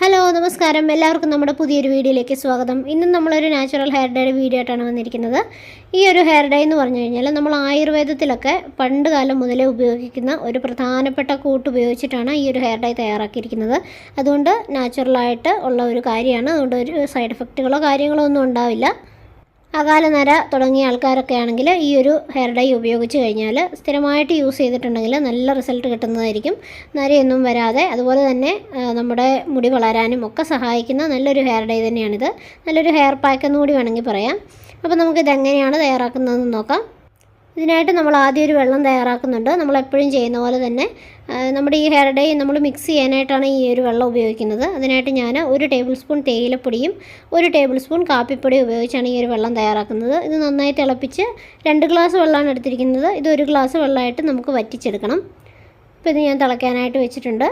Hello നമസ്കാരം. എല്ലാവർക്കും നമ്മുടെ പുതിയൊരു വീഡിയോയിലേക്ക് സ്വാഗതം. ഇന്നും നമ്മളൊരു നാച്ചുറൽ ഹെയർ ഡേയുടെ വീഡിയോ ആയിട്ടാണ് വന്നിരിക്കുന്നത്. ഈ ഒരു ഹെയർ ഡേ എന്ന് പറഞ്ഞു കഴിഞ്ഞാൽ നമ്മൾ ആയുർവേദത്തിലൊക്കെ പണ്ട് കാലം മുതലേ ഉപയോഗിക്കുന്ന ഒരു പ്രധാനപ്പെട്ട കൂട്ട് ഉപയോഗിച്ചിട്ടാണ് ഈ ഒരു ഹെയർ ഡേ തയ്യാറാക്കിയിരിക്കുന്നത്. അതുകൊണ്ട് നാച്ചുറലായിട്ട് ഉള്ള ഒരു കാര്യമാണ്. അതുകൊണ്ട് ഒരു സൈഡ് എഫക്റ്റുകളോ കാര്യങ്ങളോ ഒന്നും ഉണ്ടാവില്ല. അകാല നര തുടങ്ങിയ ആൾക്കാരൊക്കെ ആണെങ്കിൽ ഈ ഒരു ഹെയർ ഡൈ ഉപയോഗിച്ച് കഴിഞ്ഞാൽ സ്ഥിരമായിട്ട് യൂസ് ചെയ്തിട്ടുണ്ടെങ്കിൽ നല്ല റിസൾട്ട് കിട്ടുന്നതായിരിക്കും. നരയൊന്നും വരാതെ അതുപോലെ തന്നെ നമ്മുടെ മുടി വളരാനും ഒക്കെ സഹായിക്കുന്ന നല്ലൊരു ഹെയർ ഡൈ തന്നെയാണിത്. നല്ലൊരു ഹെയർ പാക്ക് എന്ന് കൂടി വേണമെങ്കിൽ പറയാം. അപ്പോൾ നമുക്കിത് എങ്ങനെയാണ് തയ്യാറാക്കുന്നതെന്ന് നോക്കാം. ഇതിനായിട്ട് നമ്മൾ ആദ്യം ഒരു വെള്ളം തയ്യാറാക്കുന്നുണ്ട്. നമ്മളെപ്പോഴും ചെയ്യുന്ന പോലെ തന്നെ നമ്മുടെ ഈ ഹെയർ ഡൈ നമ്മൾ മിക്സ് ചെയ്യാനായിട്ടാണ് ഈ ഒരു വെള്ളം ഉപയോഗിക്കുന്നത്. അതിനായിട്ട് ഞാൻ ഒരു ടേബിൾ സ്പൂൺ തേയിലപ്പൊടിയും ഒരു ടേബിൾ സ്പൂൺ കാപ്പിപ്പൊടിയും ഉപയോഗിച്ചാണ് ഈ ഒരു വെള്ളം തയ്യാറാക്കുന്നത്. ഇത് നന്നായി തിളപ്പിച്ച് രണ്ട് ഗ്ലാസ് വെള്ളമാണ് എടുത്തിരിക്കുന്നത്. ഇത് ഒരു ഗ്ലാസ് വെള്ളമായിട്ട് നമുക്ക് വറ്റിച്ചെടുക്കണം. അപ്പോൾ ഇത് ഞാൻ തിളയ്ക്കാനായിട്ട് വെച്ചിട്ടുണ്ട്.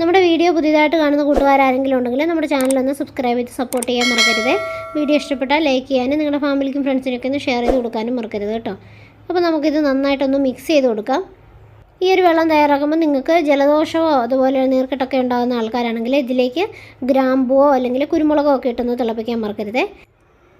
നമ്മുടെ വീഡിയോ പുതിയതായിട്ട് കാണുന്ന കൂട്ടുകാരെങ്കിലും ഉണ്ടെങ്കിൽ നമ്മുടെ ചാനലൊന്ന് സബ്സ്ക്രൈബ് ചെയ്ത് സപ്പോർട്ട് ചെയ്യാൻ മറക്കരുത്. വീഡിയോ ഇഷ്ടപ്പെട്ടാൽ ലൈക്ക് ചെയ്യാനും നിങ്ങളുടെ ഫാമിലിക്കും ഫ്രണ്ട്സിനൊക്കെ ഒന്ന് ഷെയർ ചെയ്ത് കൊടുക്കാനും മറക്കരുത് കേട്ടോ. അപ്പോൾ നമുക്കിത് നന്നായിട്ടൊന്ന് മിക്സ് ചെയ്ത് കൊടുക്കാം. ഈ ഒരു വെള്ളം തയ്യാറാക്കുമ്പോൾ നിങ്ങൾക്ക് ജലദോഷമോ അതുപോലെ നീർക്കെട്ടൊക്കെ ഉണ്ടാകുന്ന ആൾക്കാരാണെങ്കിൽ ഇതിലേക്ക് ഗ്രാമ്പുവോ അല്ലെങ്കിൽ കുരുമുളകോ ഒക്കെ ഇട്ടൊന്ന് തിളപ്പിക്കാൻ മറക്കരുത്.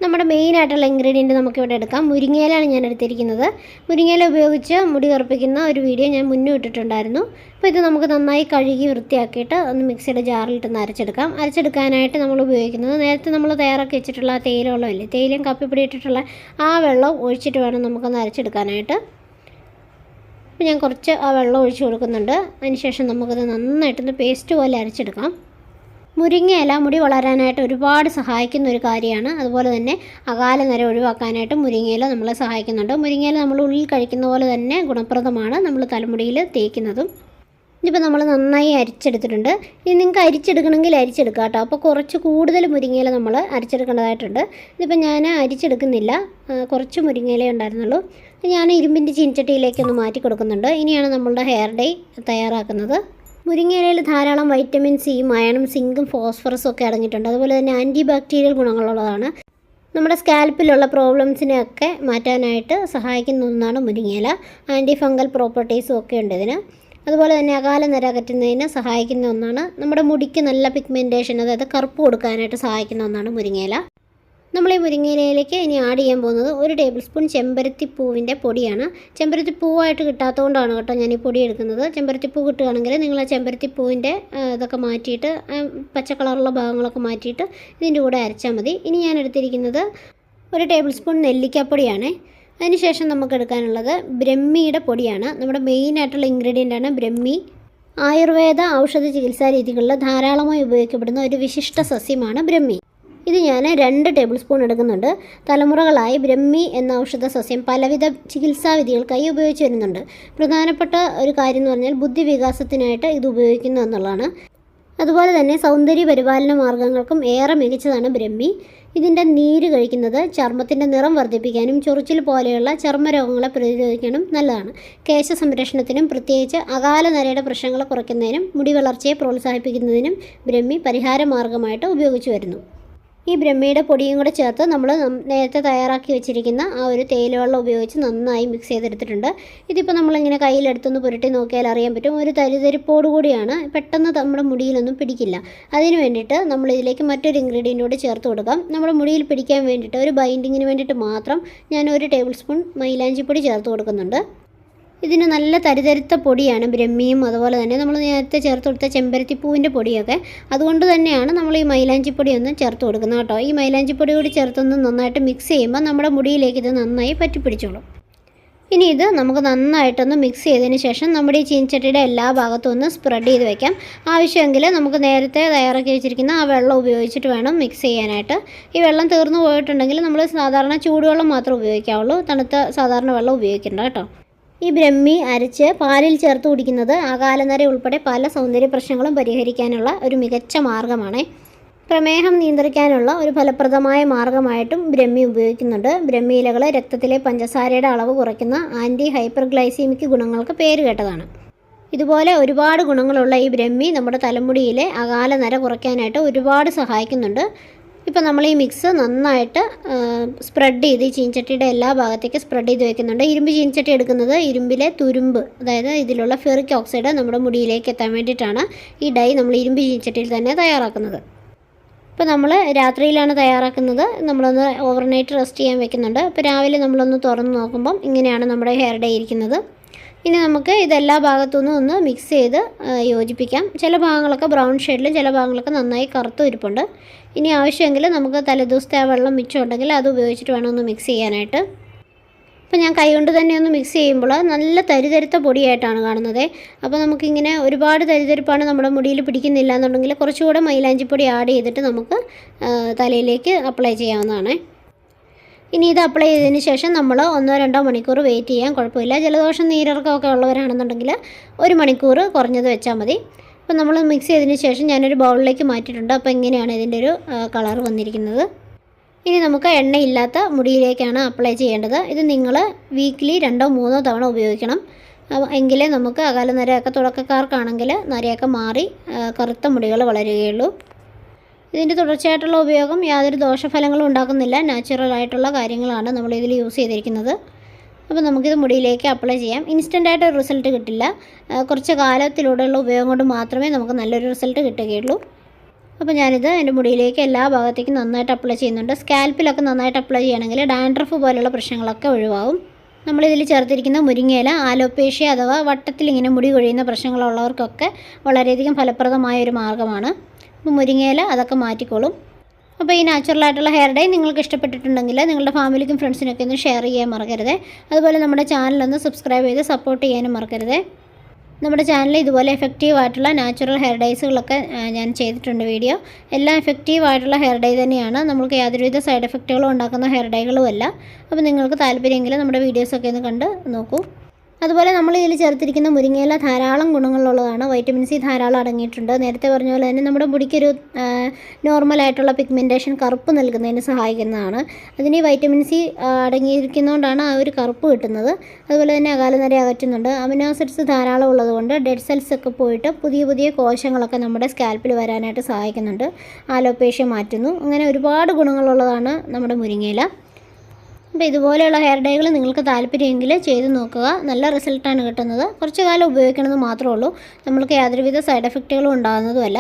നമ്മുടെ മെയിനായിട്ടുള്ള ഇൻഗ്രീഡിയന്റ് നമുക്കിവിടെ എടുക്കാം. മുരിങ്ങയിലാണ് ഞാൻ എടുത്തിരിക്കുന്നത്. മുരിങ്ങയില ഉപയോഗിച്ച് മുടി കറുപ്പിക്കുന്ന ഒരു വീഡിയോ ഞാൻ മുന്നേ ഇട്ടിട്ടുണ്ടായിരുന്നു. അപ്പോൾ ഇത് നമുക്ക് നന്നായി കഴുകി വൃത്തിയാക്കിയിട്ട് ഒന്ന് മിക്സിയുടെ ജാറിലിട്ടൊന്ന് അരച്ചെടുക്കാം. അരച്ചെടുക്കാനായിട്ട് നമ്മൾ ഉപയോഗിക്കുന്നത് നേരത്തെ നമ്മൾ തയ്യാറാക്കി വെച്ചിട്ടുള്ള തേയില വെള്ളമില്ലേ തേയിലയും കപ്പിപ്പൊടി ഇട്ടിട്ടുള്ള ആ വെള്ളം ഒഴിച്ചിട്ട് വേണം നമുക്കൊന്ന് അരച്ചെടുക്കാനായിട്ട്. അപ്പോൾ ഞാൻ കുറച്ച് ആ വെള്ളം ഒഴിച്ച് കൊടുക്കുന്നുണ്ട്. അതിനുശേഷം നമുക്കത് നന്നായിട്ടൊന്ന് പേസ്റ്റ് പോലെ അരച്ചെടുക്കാം. മുരിങ്ങയില മുടി വളരാനായിട്ട് ഒരുപാട് സഹായിക്കുന്ന ഒരു കാര്യമാണ്. അതുപോലെ തന്നെ അകാല നര ഒഴിവാക്കാനായിട്ട് മുരിങ്ങയില നമ്മളെ സഹായിക്കുന്നുണ്ട്. മുരിങ്ങയില നമ്മൾ ഉള്ളിൽ കഴിക്കുന്ന പോലെ തന്നെ ഗുണപ്രദമാണ് നമ്മൾ തലമുടിയിൽ തേക്കുന്നതും. ഇനിയിപ്പോൾ നമ്മൾ നന്നായി അരിച്ചെടുത്തിട്ടുണ്ട്. ഇനി നിങ്ങൾക്ക് അരിച്ചെടുക്കണമെങ്കിൽ അരിച്ചെടുക്കാം കേട്ടോ. അപ്പോൾ കുറച്ച് കൂടുതൽ മുരിങ്ങയില നമ്മൾ അരിച്ചെടുക്കേണ്ടതായിട്ടുണ്ട്. ഇതിപ്പോൾ ഞാൻ അരിച്ചെടുക്കുന്നില്ല. കുറച്ച് മുരിങ്ങയിലേ ഉണ്ടായിരുന്നുള്ളൂ. ഞാൻ ഇരുമ്പിന്റെ ചീനച്ചട്ടിയിലേക്കൊന്ന് മാറ്റി കൊടുക്കുന്നുണ്ട്. ഇനിയാണ് നമ്മളുടെ ഹെയർ ഡേ തയ്യാറാക്കുന്നത്. മുരിങ്ങയിലയിൽ ധാരാളം വൈറ്റമിൻ സിയും അയണും സിങ്കും ഫോസ്ഫറസും ഒക്കെ അടങ്ങിയിട്ടുണ്ട്. അതുപോലെ തന്നെ ആന്റി ബാക്ടീരിയൽ ഗുണങ്ങളുള്ളതാണ്. നമ്മുടെ സ്കാൽപ്പിലുള്ള പ്രോബ്ലംസിനെയൊക്കെ മാറ്റാനായിട്ട് സഹായിക്കുന്ന ഒന്നാണ് മുരിങ്ങയില. ആന്റി ഫംഗൽ പ്രോപ്പർട്ടീസും ഒക്കെ ഉണ്ട് ഇതിന്. അതുപോലെ തന്നെ അകാല നിര അകറ്റുന്നതിന് സഹായിക്കുന്ന ഒന്നാണ് നമ്മുടെ മുടിക്ക് നല്ല പിഗ്മെന്റേഷൻ അതായത് കറുപ്പ് കൊടുക്കാനായിട്ട് സഹായിക്കുന്ന ഒന്നാണ് മുരിങ്ങയില. നമ്മൾ ഈ മുരിങ്ങയിലയിലേക്ക് ഇനി ആഡ് ചെയ്യാൻ പോകുന്നത് ഒരു ടേബിൾ സ്പൂൺ ചെമ്പരത്തി പൂവിന്റെ പൊടിയാണ്. ചെമ്പരത്തി പൂവായിട്ട് കിട്ടാത്തതുകൊണ്ടാണ് കേട്ടോ ഞാൻ ഈ പൊടി എടുക്കുന്നത്. ചെമ്പരത്തി പൂ കിട്ടുകയാണെങ്കിൽ നിങ്ങൾ ആ ചെമ്പരത്തി പൂവിന്റെ ഇതൊക്കെ മാറ്റിയിട്ട് പച്ച കളറുള്ള ഭാഗങ്ങളൊക്കെ മാറ്റിയിട്ട് ഇതിന്റെ കൂടെ അരച്ചാൽ മതി. ഇനി ഞാൻ എടുത്തിരിക്കുന്നത് ഒരു ടേബിൾ സ്പൂൺ നെല്ലിക്കാപ്പൊടിയാണ്. അതിനുശേഷം നമുക്ക് എടുക്കാനുള്ളത് ബ്രഹ്മിയുടെ പൊടിയാണ്. നമ്മുടെ മെയിൻ ആയിട്ടുള്ള ഇൻഗ്രീഡിയന്റ് ആണ് ബ്രഹ്മി. ആയുർവേദ ഔഷധ ചികിത്സാ രീതികളിൽ ധാരാളമായി ഉപയോഗിക്കപ്പെടുന്ന ഒരു വിശിഷ്ട സസ്യമാണ് ബ്രഹ്മി. ഇത് ഞാൻ രണ്ട് ടേബിൾ സ്പൂൺ എടുക്കുന്നുണ്ട്. തലമുറകളായി ബ്രഹ്മി എന്ന ഔഷധ സസ്യം പലവിധ ചികിത്സാ വിധികൾക്കായി ഉപയോഗിച്ച് വരുന്നുണ്ട്. പ്രധാനപ്പെട്ട ഒരു കാര്യം എന്ന് പറഞ്ഞാൽ ബുദ്ധി വികാസത്തിനായിട്ട് ഇത് ഉപയോഗിക്കുന്നു എന്നുള്ളതാണ്. അതുപോലെ തന്നെ സൗന്ദര്യ പരിപാലന മാർഗങ്ങൾക്കും ഏറെ മികച്ചതാണ് ബ്രഹ്മി. ഇതിന്റെ നീര് കഴിക്കുന്നത് ചർമ്മത്തിന്റെ നിറം വർദ്ധിപ്പിക്കാനും ചൊറിച്ചിൽ പോലെയുള്ള ചർമ്മരോഗങ്ങളെ പ്രതിരോധിക്കാനും നല്ലതാണ്. കേശ സംരക്ഷണത്തിനും പ്രത്യേകിച്ച് അകാല നരയുടെ കുറയ്ക്കുന്നതിനും മുടി വളർച്ചയെ പ്രോത്സാഹിപ്പിക്കുന്നതിനും ബ്രഹ്മി പരിഹാര മാർഗമായിട്ട് ഉപയോഗിച്ചു വരുന്നു. ഈ ബ്രഹ്മിയുടെ പൊടിയും കൂടെ ചേർത്ത് നമ്മൾ നേരത്തെ തയ്യാറാക്കി വെച്ചിരിക്കുന്ന ആ ഒരു തേയിലവെള്ളം ഉപയോഗിച്ച് നന്നായി മിക്സ് ചെയ്തെടുത്തിട്ടുണ്ട്. ഇതിപ്പോൾ നമ്മളിങ്ങനെ കയ്യിലെടുത്തൊന്ന് പുരട്ടി നോക്കിയാൽ അറിയാൻ പറ്റും. ഒരു തരിതരിപ്പോട് കൂടിയാണ് പെട്ടെന്ന് നമ്മുടെ മുടിയിലൊന്നും പിടിക്കില്ല. അതിന് വേണ്ടിയിട്ട് നമ്മൾ ഇതിലേക്ക് മറ്റൊരു ഇൻഗ്രീഡിയന്റ് കൂടി ചേർത്ത് കൊടുക്കാം. നമ്മുടെ മുടിയിൽ പിടിക്കാൻ വേണ്ടിയിട്ട് ഒരു ബൈൻഡിങ്ങിന് വേണ്ടിയിട്ട് മാത്രം ഞാൻ ഒരു ടേബിൾ സ്പൂൺ മൈലാഞ്ചിപ്പൊടി ചേർത്ത് കൊടുക്കുന്നുണ്ട്. ഇതിന് നല്ല തരിതരുത്ത പൊടിയാണ് ബ്രഹ്മിയും അതുപോലെ തന്നെ നമ്മൾ നേരത്തെ ചേർത്ത് കൊടുത്ത ചെമ്പരത്തിപ്പൂവിന്റെ പൊടിയൊക്കെ. അതുകൊണ്ട് തന്നെയാണ് നമ്മൾ ഈ മൈലാഞ്ചിപ്പൊടി ഒന്ന് ചേർത്ത് കൊടുക്കുന്നത് കേട്ടോ. ഈ മൈലാഞ്ചിപ്പൊടി കൂടി ചേർത്തൊന്ന് നന്നായിട്ട് മിക്സ് ചെയ്യുമ്പോൾ നമ്മുടെ മുടിയിലേക്ക് ഇത് നന്നായി പറ്റിപ്പിടിച്ചോളും ഇനി ഇത് നമുക്ക് നന്നായിട്ടൊന്ന് മിക്സ് ചെയ്തതിന് ശേഷം നമ്മുടെ ഈ ചീനച്ചട്ടിയുടെ എല്ലാ ഭാഗത്തും ഒന്ന് സ്പ്രെഡ് ചെയ്ത് വെക്കാം. ആവശ്യമെങ്കിൽ നമുക്ക് നേരത്തെ തയ്യാറാക്കി വെച്ചിരിക്കുന്ന ആ വെള്ളം ഉപയോഗിച്ചിട്ട് വേണം മിക്സ് ചെയ്യാനായിട്ട്. ഈ വെള്ളം തീർന്നു പോയിട്ടുണ്ടെങ്കിൽ നമ്മൾ സാധാരണ ചൂടുവെള്ളം മാത്രമേ ഉപയോഗിക്കാവുള്ളൂ. തണുത്ത സാധാരണ വെള്ളം ഉപയോഗിക്കേണ്ട കേട്ടോ. ഈ ബ്രഹ്മി അരച്ച് പാലിൽ ചേർത്ത് കുടിക്കുന്നത് അകാലനര ഉൾപ്പെടെ പല സൗന്ദര്യ പ്രശ്നങ്ങളും പരിഹരിക്കാനുള്ള ഒരു മികച്ച മാർഗമാണ്. പ്രമേഹം നിയന്ത്രിക്കാനുള്ള ഒരു ഫലപ്രദമായ മാർഗമായിട്ടും ബ്രഹ്മി ഉപയോഗിക്കുന്നുണ്ട്. ബ്രഹ്മി ഇലകൾ രക്തത്തിലെ പഞ്ചസാരയുടെ അളവ് കുറയ്ക്കുന്ന ആന്റി ഹൈപ്പർഗ്ലൈസീമിക് ഗുണങ്ങൾക്ക് പേര് കേട്ടതാണ്. ഇതുപോലെ ഒരുപാട് ഗുണങ്ങളുള്ള ഈ ബ്രഹ്മി നമ്മുടെ തലമുടിയിലെ അകാല നര കുറയ്ക്കാനായിട്ട് ഒരുപാട് സഹായിക്കുന്നുണ്ട്. ഇപ്പോൾ നമ്മൾ ഈ മിക്സ് നന്നായിട്ട് സ്പ്രെഡ് ചെയ്ത് ഈ ചീനച്ചട്ടിയുടെ എല്ലാ ഭാഗത്തേക്കും സ്പ്രെഡ് ചെയ്ത് വെക്കുന്നുണ്ട്. ഇരുമ്പ് ചീനച്ചട്ടി എടുക്കുന്നത് ഇരുമ്പിലെ തുരുമ്പ് അതായത് ഇതിലുള്ള ഫെറിക് ഓക്സൈഡ് നമ്മുടെ മുടിയിലേക്ക് എത്താൻ വേണ്ടിയിട്ടാണ് ഈ ഡൈ നമ്മൾ ഇരുമ്പ് ചീനച്ചട്ടിയിൽ തന്നെ തയ്യാറാക്കുന്നത്. ഇപ്പോൾ നമ്മൾ രാത്രിയിലാണ് തയ്യാറാക്കുന്നത്. നമ്മളൊന്ന് ഓവർനൈറ്റ് റെസ്റ്റ് ചെയ്യാൻ വെക്കുന്നുണ്ട്. അപ്പോൾ രാവിലെ നമ്മളൊന്ന് തുറന്ന് നോക്കുമ്പം ഇങ്ങനെയാണ് നമ്മുടെ ഹെയർ ഡേ ഇരിക്കുന്നത്. ഇനി നമുക്ക് ഇതെല്ലാ ഭാഗത്തുനിന്നും ഒന്ന് മിക്സ് ചെയ്ത് യോജിപ്പിക്കാം. ചില ഭാഗങ്ങളൊക്കെ ബ്രൗൺ ഷെയ്ഡിലും ചില ഭാഗങ്ങളൊക്കെ നന്നായി കറുത്തും ഇരിപ്പുണ്ട്. ഇനി ആവശ്യമെങ്കിൽ നമുക്ക് തലേദിവസത്തെ വെള്ളം മിച്ചം ഉണ്ടെങ്കിൽ അത് ഉപയോഗിച്ചിട്ട് വേണം ഒന്ന് മിക്സ് ചെയ്യാനായിട്ട്. അപ്പോൾ ഞാൻ കൈകൊണ്ട് തന്നെ ഒന്ന് മിക്സ് ചെയ്യുമ്പോൾ നല്ല തരിതരുത്ത പൊടിയായിട്ടാണ് കാണുന്നത്. അപ്പോൾ നമുക്കിങ്ങനെ ഒരുപാട് തരിതരിപ്പാണ് നമ്മുടെ മുടിയിൽ പിടിക്കുന്നില്ല എന്നുണ്ടെങ്കിൽ കുറച്ചുകൂടെ മൈലാഞ്ചിപ്പൊടി ആഡ് ചെയ്തിട്ട് നമുക്ക് തലയിലേക്ക് അപ്ലൈ ചെയ്യാവുന്നതാണ്. ഇനി ഇത് അപ്ലൈ ചെയ്തതിന് ശേഷം നമ്മൾ ഒന്നോ രണ്ടോ മണിക്കൂർ വെയിറ്റ് ചെയ്യാൻ കുഴപ്പമില്ല. ജലദോഷം നീരിറക്കമൊക്കെ ഉള്ളവരാണെന്നുണ്ടെങ്കിൽ ഒരു മണിക്കൂർ കുറഞ്ഞത് വെച്ചാൽ മതി. അപ്പോൾ നമ്മൾ മിക്സ് ചെയ്തതിന് ശേഷം ഞാനൊരു ബൗളിലേക്ക് മാറ്റിയിട്ടുണ്ട്. അപ്പോൾ ഇങ്ങനെയാണ് ഇതിന്റെ ഒരു കളർ വന്നിരിക്കുന്നത്. ഇനി നമുക്ക് എണ്ണയില്ലാത്ത മുടിയിലേക്കാണ് അപ്ലൈ ചെയ്യേണ്ടത്. ഇത് നിങ്ങൾ വീക്ക്ലി രണ്ടോ മൂന്നോ തവണ ഉപയോഗിക്കണം. എങ്കിലേ നമുക്ക് അകാല നരയൊക്കെ തുടക്കക്കാർക്കാണെങ്കിൽ നരയൊക്കെ മാറി കറുത്ത മുടികൾ വളരുകയുള്ളൂ. ഇതിന്റെ തുടർച്ചയായിട്ടുള്ള ഉപയോഗം യാതൊരു ദോഷഫലങ്ങളും ഉണ്ടാക്കുന്നില്ല. നാച്ചുറൽ ആയിട്ടുള്ള കാര്യങ്ങളാണ് നമ്മൾ ഇതിൽ യൂസ് ചെയ്തിരിക്കുന്നത്. അപ്പോൾ നമുക്കിത് മുടിയിലേക്ക് അപ്ലൈ ചെയ്യാം. ഇൻസ്റ്റന്റ് ആയിട്ട് റിസൾട്ട് കിട്ടില്ല. കുറച്ച് കാലത്തിലൂടെയുള്ള ഉപയോഗം കൊണ്ട് മാത്രമേ നമുക്ക് നല്ലൊരു റിസൾട്ട് കിട്ടുകയുള്ളൂ. അപ്പോൾ ഞാനിത് എന്റെ മുടിയിലേക്ക് എല്ലാ ഭാഗത്തേക്കും നന്നായിട്ട് അപ്ലൈ ചെയ്യുന്നുണ്ട്. സ്കാൽപ്പിലൊക്കെ നന്നായിട്ട് അപ്ലൈ ചെയ്യണമെങ്കിൽ ഡാൻഡ്രഫ് പോലുള്ള പ്രശ്നങ്ങളൊക്കെ ഒഴിവാകും നമ്മളിതിൽ ചേർത്തിരിക്കുന്ന മുരിങ്ങയില ആലോപേഷ്യ അഥവാ വട്ടത്തിൽ ഇങ്ങനെ മുടി കൊഴിയുന്ന പ്രശ്നങ്ങളുള്ളവർക്കൊക്കെ വളരെയധികം ഫലപ്രദമായ ഒരു മാർഗമാണ് അപ്പോൾ മുരിങ്ങയില അതൊക്കെ മാറ്റിക്കോളും. അപ്പോൾ ഈ നാച്ചുറൽ ആയിട്ടുള്ള ഹെയർ ഡൈ നിങ്ങൾക്ക് ഇഷ്ടപ്പെട്ടിട്ടുണ്ടെങ്കിൽ നിങ്ങളുടെ ഫാമിലിക്കും ഫ്രണ്ട്സിനൊക്കെ ഒന്ന് ഷെയർ ചെയ്യാൻ മറക്കരുത്. അതുപോലെ നമ്മുടെ ചാനലൊന്ന് സബ്സ്ക്രൈബ് ചെയ്ത് സപ്പോർട്ട് ചെയ്യാനും മറക്കരുത്. നമ്മുടെ ചാനലിൽ ഇതുപോലെ എഫക്റ്റീവ് ആയിട്ടുള്ള നാച്ചുറൽ ഹെയർ ഡൈസുകളൊക്കെ ഞാൻ ചെയ്തിട്ടുണ്ട് വീഡിയോ എല്ലാം എഫക്റ്റീവ് ആയിട്ടുള്ള ഹെയർ ഡൈ തന്നെയാണ്. നമുക്ക് യാതൊരുവിധ സൈഡ് എഫക്റ്റുകളും ഉണ്ടാക്കുന്ന ഹെയർ ഡൈകളുമല്ല അപ്പോൾ നിങ്ങൾക്ക് താല്പര്യമെങ്കിൽ നമ്മുടെ വീഡിയോസൊക്കെ ഒന്ന് കണ്ട് നോക്കൂ. അതുപോലെ നമ്മൾ ഇതിൽ ചേർത്തിരിക്കുന്ന മുരിങ്ങയില ധാരാളം ഗുണങ്ങളുള്ളതാണ്. വൈറ്റമിൻ സി ധാരാളം അടങ്ങിയിട്ടുണ്ട്. നേരത്തെ പറഞ്ഞ പോലെ തന്നെ നമ്മുടെ മുടിക്കൊരു നോർമലായിട്ടുള്ള പിഗ്മെന്റേഷൻ കറുപ്പ് നൽകുന്നതിന് സഹായിക്കുന്നതാണ്. അതിന് വൈറ്റമിൻ സി അടങ്ങിയിരിക്കുന്നതുകൊണ്ടാണ് ആ ഒരു കറുപ്പ് കിട്ടുന്നത്. അതുപോലെ തന്നെ അകാലനര അകറ്റുന്നുണ്ട്. അമിനോസിഡ്സ് ധാരാളം ഉള്ളതുകൊണ്ട് ഡെഡ് സെൽസ് ഒക്കെ പോയിട്ട് പുതിയ പുതിയ കോശങ്ങളൊക്കെ നമ്മുടെ സ്കാൽപ്പിൽ വരാനായിട്ട് സഹായിക്കുന്നുണ്ട്. ആലോപേഷ്യ മാറ്റുന്നു. അങ്ങനെ ഒരുപാട് ഗുണങ്ങളുള്ളതാണ് നമ്മുടെ മുരിങ്ങയില. അപ്പോൾ ഇതുപോലെയുള്ള ഹെയർ ഡൈകൾ നിങ്ങൾക്ക് താല്പര്യമെങ്കിൽ ചെയ്ത് നോക്കുക. നല്ല റിസൾട്ടാണ് കിട്ടുന്നത്. കുറച്ച് കാലം ഉപയോഗിക്കണമെന്ന് മാത്രമേ ഉള്ളൂ. നമ്മൾക്ക് യാതൊരുവിധ സൈഡ് എഫക്റ്റുകളും ഉണ്ടാകുന്നതുമല്ല.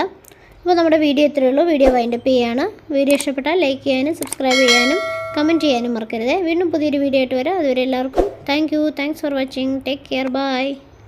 അപ്പോൾ നമ്മുടെ വീഡിയോ ഇത്രയേ ഉള്ളൂ. വീഡിയോ വൈൻഡപ്പ് ചെയ്യാണ്. വീഡിയോ ഇഷ്ടപ്പെട്ടാൽ ലൈക്ക് ചെയ്യാനും സബ്സ്ക്രൈബ് ചെയ്യാനും കമന്റ് ചെയ്യാനും മറക്കരുത്. വീണ്ടും പുതിയൊരു വീഡിയോ ആയിട്ട് വരാം. അതുവരെ എല്ലാവർക്കും thank you thanks for watching take care bye